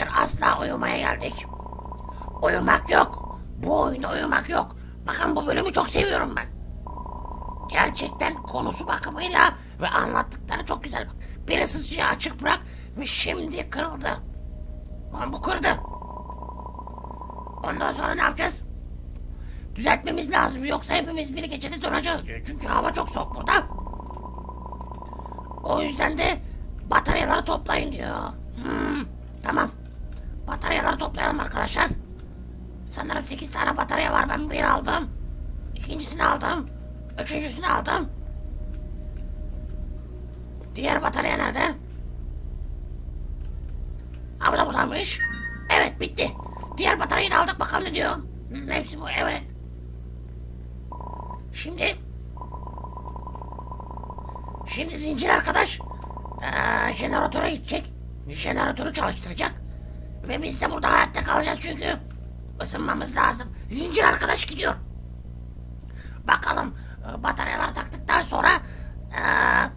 arkadaşlar asla uyumaya geldik. Uyumak yok. Bu oyunda uyumak yok. Bakın bu bölümü çok seviyorum ben. Gerçekten konusu bakımıyla ve anlattıkları çok güzel. Bak, bir ısıtıcıyı açık bırak ve şimdi kırıldı. Lan bu kırdı. Ondan sonra ne yapacağız? Düzeltmemiz lazım yoksa hepimiz bir gecede donacağız diyor. Çünkü hava çok soğuk burada. O yüzden de bataryaları toplayın diyor. Hmm, tamam. Bataryaları toplayalım arkadaşlar. Sanırım 8 tane batarya var. Ben bir aldım. İkincisini aldım. Üçüncüsünü aldım. Diğer batarya nerede? Ha bu da buradaymış. Evet bitti. Diğer bataryayı da aldık bakalım ne diyor. Hmm, hepsi bu evet. Şimdi Şimdi zincir arkadaş eee, jeneratöre gidecek. Jeneratörü çalıştıracak. Ve biz de burada hayatta kalacağız çünkü ısınmamız lazım. Zincir arkadaş gidiyor. Bakalım e, bataryaları taktıktan sonra eee,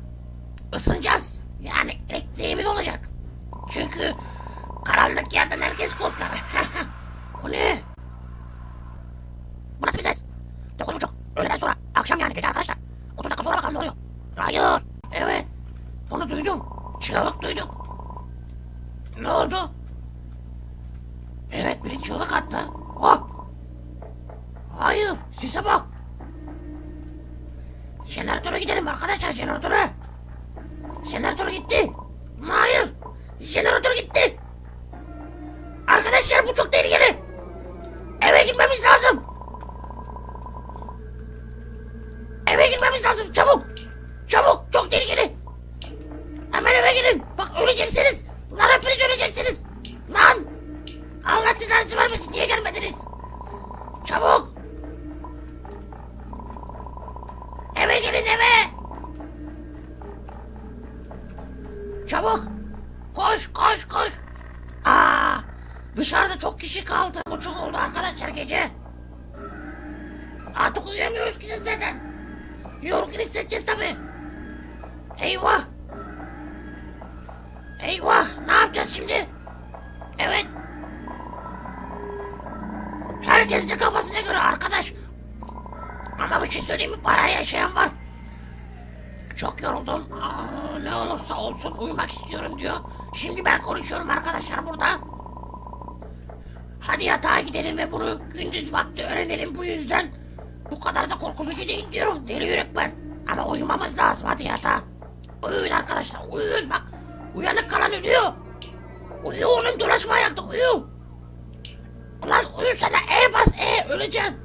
ısınacağız. Yani elektriğimiz olacak. Çünkü karanlık yerden herkes korkar. Bu ne? Bu nasıl bir ses? Dokuz buçuk. Öğleden sonra. Akşam yani gece arkadaşlar. 30 dakika sonra bakalım ne oluyor. Hayır. Evet. Bunu duydum. Çığlık duydum. Ne oldu? Attı. Oh. Hayır. Sise bak. Jeneratöre gidelim arkadaşlar jeneratöre. Jeneratör gitti. Hayır. Jeneratör gitti. Yorgun hissedeceğiz tabii. Eyvah. Eyvah. Ne yapacağız şimdi? Evet. Herkes de kafasına göre arkadaş. Ama bir şey söyleyeyim mi? Bayağı yaşayan var. Çok yoruldum. Aa, ne olursa olsun uyumak istiyorum diyor. Şimdi ben konuşuyorum arkadaşlar burada. Hadi yatağa gidelim ve bunu gündüz vakti öğrenelim bu yüzden. Bu kadar da korkutucu değil diyorum. Deli yürek ben. Ama uyumamız lazım hadi yatağa. Uyuyun arkadaşlar uyuyun bak. Uyanık kalan ölüyor. Uyu oğlum dolaşma ayakta uyu. Ulan uyusana E bas E öleceksin.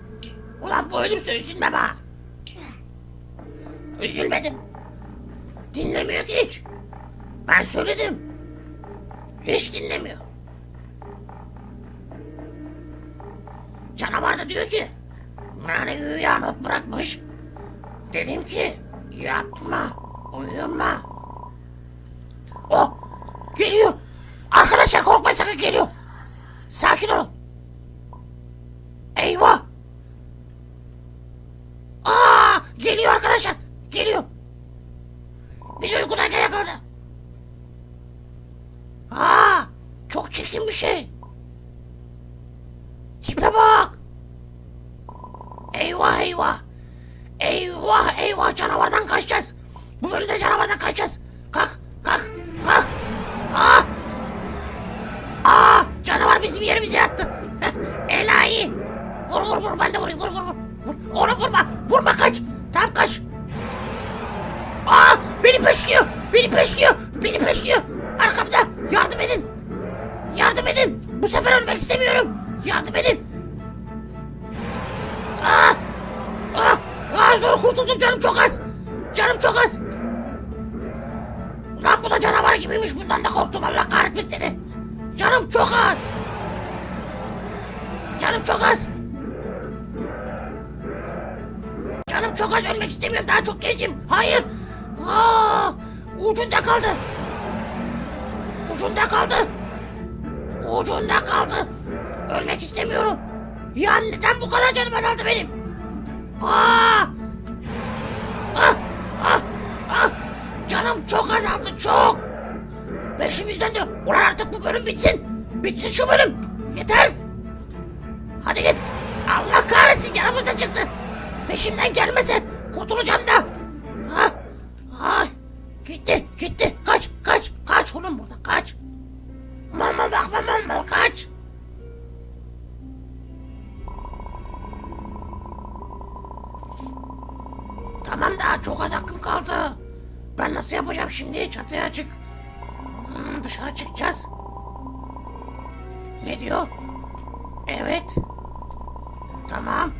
Ulan bu ölürse üzülme bana. Üzülmedim. Dinlemiyor ki hiç. Ben söyledim. Hiç dinlemiyor. Canavar da diyor ki yani not bırakmış. Dedim ki yapma uyuma. O geliyor. Arkadaşlar korkmayın sakın geliyor. Sakin olun. Eyvah. Aa geliyor arkadaşlar. Geliyor. Biz uykudayken yakaladı. Aa çok çirkin bir şey. Tipe bak. Eyvah eyvah. Eyvah eyvah canavardan kaçacağız. Bu bölümde canavardan kaçacağız. Kalk kalk kalk. Aa! Aa! Canavar bizim yerimize yattı. Enayi. Vur vur vur ben de vurayım vur vur vur. Onu vurma. Vurma kaç. Tamam kaç. Aa! Beni peşliyor. Beni peşliyor. Beni peşliyor. Arkamda. Yardım edin. Yardım edin. Bu sefer ölmek istemiyorum. Yardım edin. Aa! Zor kurtuldum canım çok az. Canım çok az. Lan bu da canavar gibiymiş bundan da korktum Allah kahretmesin seni. Canım çok az. Canım çok az. Canım çok az ölmek istemiyorum daha çok gencim. Hayır. Aa, ucunda kaldı. Ucunda kaldı. Ucunda kaldı. Ölmek istemiyorum. Ya neden bu kadar canım azaldı benim? Aa! Canım çok azaldı çok. Peşimizden de. Ulan artık bu bölüm bitsin. Bitsin şu bölüm. Yeter. Hadi git. Allah kahretsin yanımızda çıktı. Peşimden gelmese kurtulacağım da. Ha? Ay. Gitti gitti. Kaç kaç kaç oğlum burada kaç. Mal bakma mal kaç. Tamam daha çok az hakkım kaldı. Nasıl yapacağım şimdi? Çatıya çık. Hmm, dışarı çıkacağız. Ne diyor? Evet. Tamam.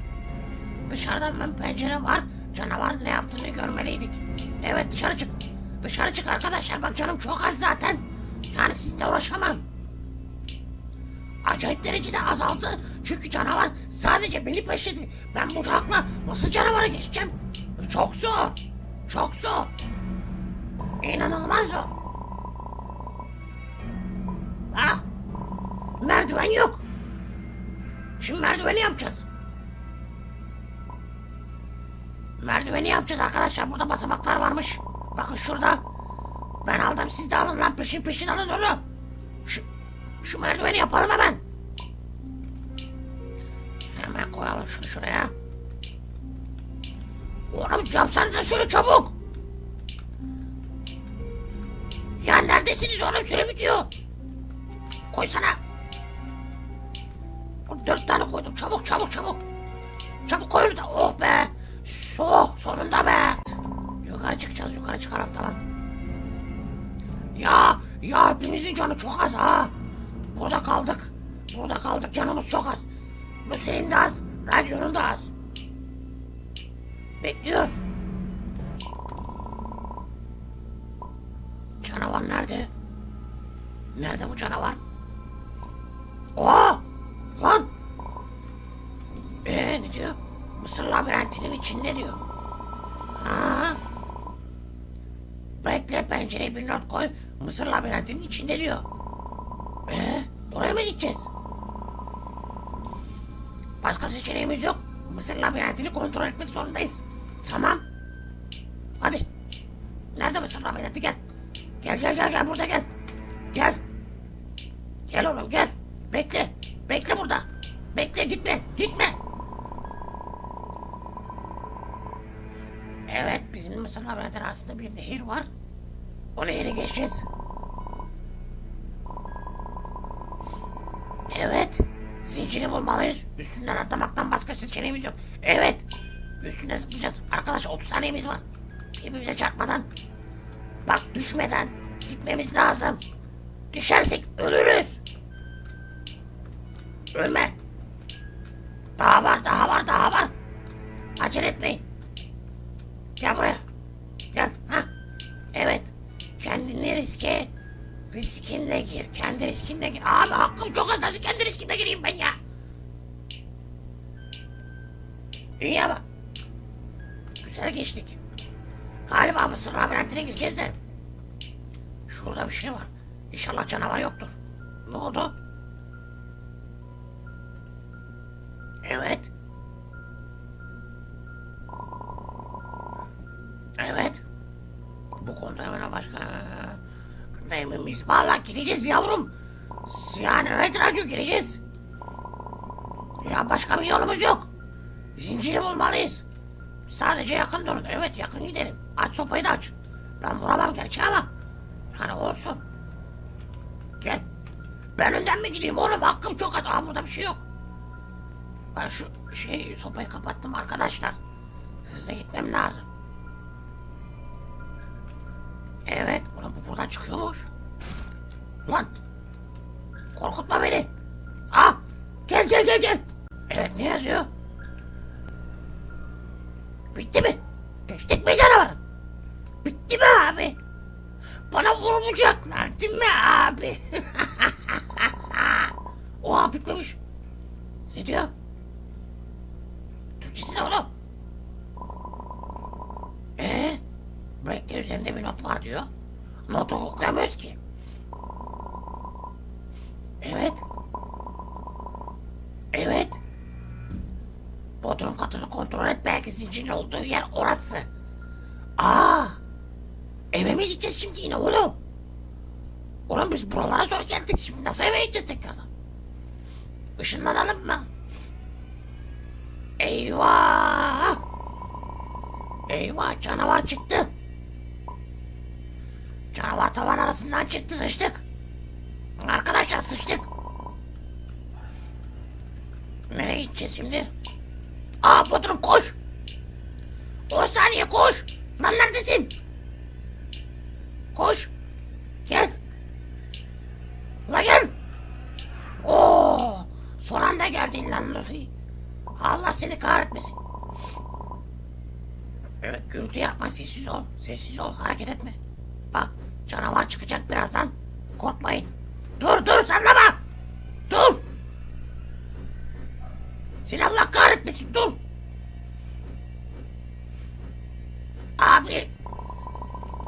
Dışarıdan ben pencere var. Canavar ne yaptığını görmeliydik. Evet dışarı çık. Dışarı çık arkadaşlar. Bak canım çok az zaten. Yani sizinle uğraşamam. Acayip derecede azaldı. Çünkü canavar sadece beni peşledi. Ben bu hakla nasıl canavara geçeceğim? Çok zor. Çok zor. İnanılmaz zor. Ah! Merdiven yok. Şimdi merdiveni yapacağız. Merdiveni yapacağız arkadaşlar. Burada basamaklar varmış. Bakın şurada. Ben aldım siz de alın lan peşin peşin alın onu. Şu, şu merdiveni yapalım hemen. Hemen koyalım şunu şuraya. Oğlum yapsanıza şunu çabuk. Neredesiniz oğlum süre bitiyor. Koysana. Dört tane koydum çabuk çabuk çabuk. Çabuk koyun da oh be. So sonunda be. Yukarı çıkacağız yukarı çıkalım tamam. Ya ya hepimizin canı çok az ha. Burada kaldık. Burada kaldık canımız çok az. Bu de az. Radyonun da az. Bekliyoruz. Canavar nerede? Nerede bu canavar? Oha! Lan! Ee ne diyor? Mısır labirentinin içinde diyor. Ha? Bekle pencereye bir not koy. Mısır labirentinin içinde diyor. Ee, buraya mı gideceğiz? Başka seçeneğimiz yok. Mısır labirentini kontrol etmek zorundayız. Tamam. Hadi. Nerede Mısır labirenti gel. Gel gel gel gel burada gel. Gel. Gel oğlum gel. Bekle. Bekle burada. Bekle gitme. Gitme. Evet bizim Mısır labirentinin arasında bir nehir var. O nehri geçeceğiz. Evet. Zinciri bulmalıyız. Üstünden atlamaktan başka seçeneğimiz yok. Evet. Üstüne zıplayacağız. Arkadaş 30 saniyemiz var. Birbirimize çarpmadan. Bak düşmeden gitmemiz lazım. Düşersek ölürüz. Ölme. Daha var, daha var, daha var. Acele etmeyin. Gel buraya. Gel. Ha. Evet. Kendini riske riskinle gir. Kendi riskinle gir. Abi hakkım çok az. Nasıl kendi riskimle gireyim ben ya? İyi ama. Güzel geçtik. Galiba Mısır labirentine gireceğiz de. Şurada bir şey var. İnşallah canavar yoktur. Ne oldu? Evet. Evet. Bu konuda hemen başka... Miyiz? Valla gireceğiz yavrum. Yani Red Radyo gireceğiz. Ya başka bir yolumuz yok. Zinciri bulmalıyız. Sadece yakın durun. Evet yakın gidelim. Aç sopayı da aç. Ben vuramam gerçi ama. Hani olsun. Gel. Ben önden mi gideyim oğlum? Hakkım çok az. Aa burada bir şey yok. Ben şu şey sopayı kapattım arkadaşlar. Hızlı gitmem lazım. Evet, ulan bu buradan çıkıyormuş. Ulan, korkutma beni. Ah, gel gel gel gel. Evet, ne yazıyor? Bitti mi? Geçtik mi canavar? Bitti mi abi? Bana vurmayacaklar değil mi abi? Oha bitmemiş. Ne diyor? Türkçesi ne oğlum? Ee? Bekle üzerinde bir not var diyor. Notu okuyamıyoruz ki. Evet. Bodrum katını kontrol et belki zincirin olduğu yer orası. Aa! Eve mi gideceğiz şimdi yine oğlum? Oğlum biz buralara zor geldik. Şimdi nasıl eve gideceğiz tekrardan? Işınlanalım mı? Eyvah! Eyvah canavar çıktı. Canavar tavan arasından çıktı sıçtık. Arkadaşlar sıçtık. Nereye gideceğiz şimdi? Aa Bodrum koş. 10 saniye koş. Lan neredesin? Koş. Gel. La gel. Oo, son anda geldin lan Luffy. Allah seni kahretmesin. Evet gürültü yapma sessiz ol. Sessiz ol hareket etme. Bak canavar çıkacak birazdan. Korkmayın. Dur dur sallama. Dur. Seni Allah kahretmesin dur. Abi.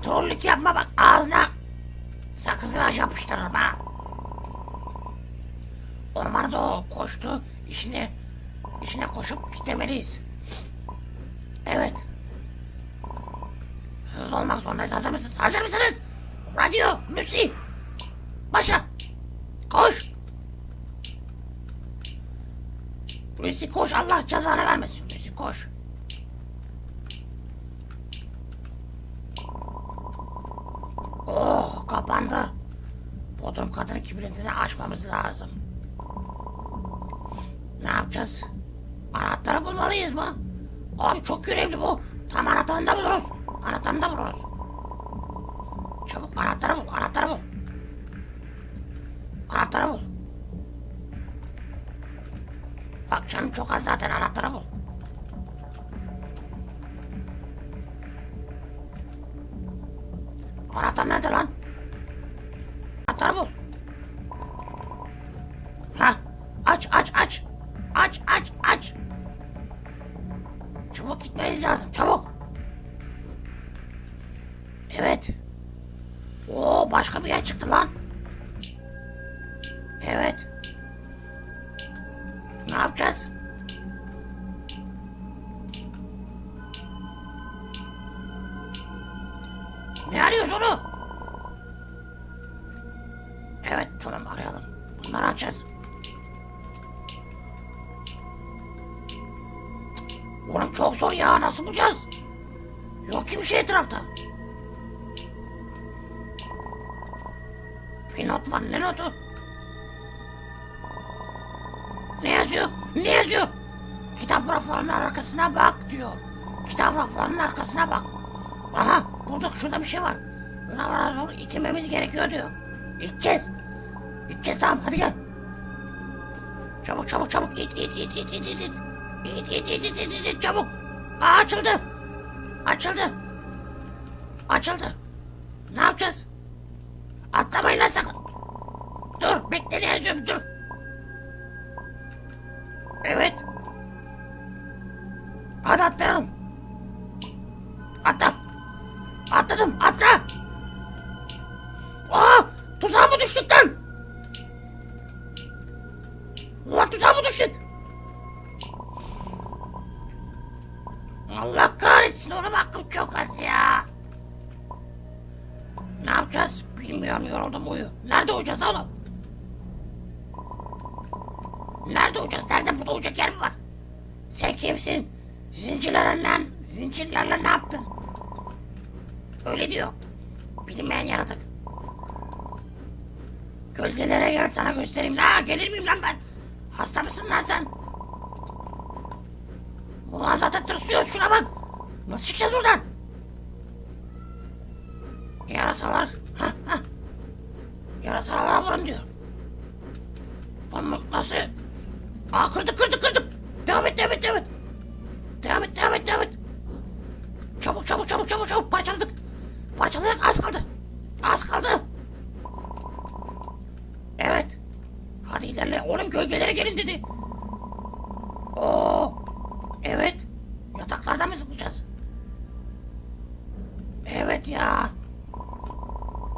Trollük yapma bak ağzına sakızı yapıştırırım ha. Ormana doğru koştu. İşine, işine koşup gitmeliyiz. Evet. Hızlı olmak zorundayız. Hazır mısınız? Hazır mısınız? Radyo, Lucy. Başa. Koş. Lucy koş. Allah cezanı vermesin. Lucy koş. Oh kapandı. Bodrum kadını kibritini açmamız lazım. Ne yapacağız? Anahtarı bulmalıyız mı? Abi çok görevli bu. Tam anahtarını buluruz. Anahtarını buluruz. Çabuk anahtarı bul, anahtarı bul. Anahtarı bul. Çok az zaten anahtarı bul. Anahtar nerede lan? Anahtarı bul. Ne arıyoruz onu? Evet tamam arayalım. Bunları açacağız. Oğlum çok zor ya nasıl bulacağız? Yok ki bir şey etrafta. Bir not var ne notu? Ne yazıyor? Ne yazıyor? Kitap raflarının arkasına bak diyor. Kitap raflarının arkasına bak. Aha bulduk şurada bir şey var. Buna zor itilmemiz gerekiyor diyor. İteceğiz. İteceğiz tamam hadi gel. Çabuk çabuk çabuk it it it it it it it. İt it it it it it çabuk. Aa açıldı. Açıldı. Açıldı. Ne yapacağız? Atlamayın lan sakın. Dur bekle yazıyorum dur. Evet. Hadi atlayalım. Atla. Atladım atla. Aa tuzağa mı düştük lan? Ulan tuzağa mı düştük? Allah kahretsin oğlum hakkım çok az ya. Ne yapacağız? Bilmiyorum yoruldum uyu. Nerede uyuyacağız oğlum? Nerede uyuyacağız? Nerede burada uyuyacak yer mi var? Sen kimsin? Zincirlerle, zincirlerle ne yaptın? Öyle diyor. Bilinmeyen yaratık. Gölgelere gel sana göstereyim. La gelir miyim lan ben? Hasta mısın lan sen? Ulan zaten tırsıyoruz şuna bak. Nasıl çıkacağız buradan? Yarasalar. Ha ha. Yarasalara vurun diyor. Ama nasıl? Aa kırdık kırdık kırdık. Devam et devam et devam et. Devam et devam et devam et. Çabuk çabuk çabuk çabuk çabuk parçaladık. Parçaladık az kaldı. Az kaldı. Evet. Hadi ilerle. Oğlum gölgelere gelin dedi. Oo. Evet. Yataklarda mı zıplayacağız? Evet ya.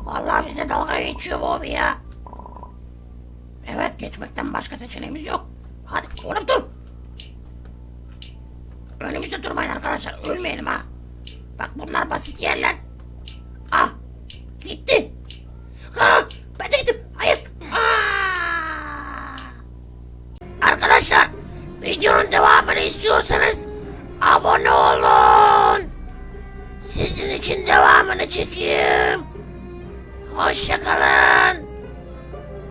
Vallahi bize dalga geçiyor bu abi ya. Geçmekten başka seçeneğimiz yok. Hadi oğlum dur. Önümüzde durmayın arkadaşlar. Ölmeyelim ha. Bak bunlar basit yerler.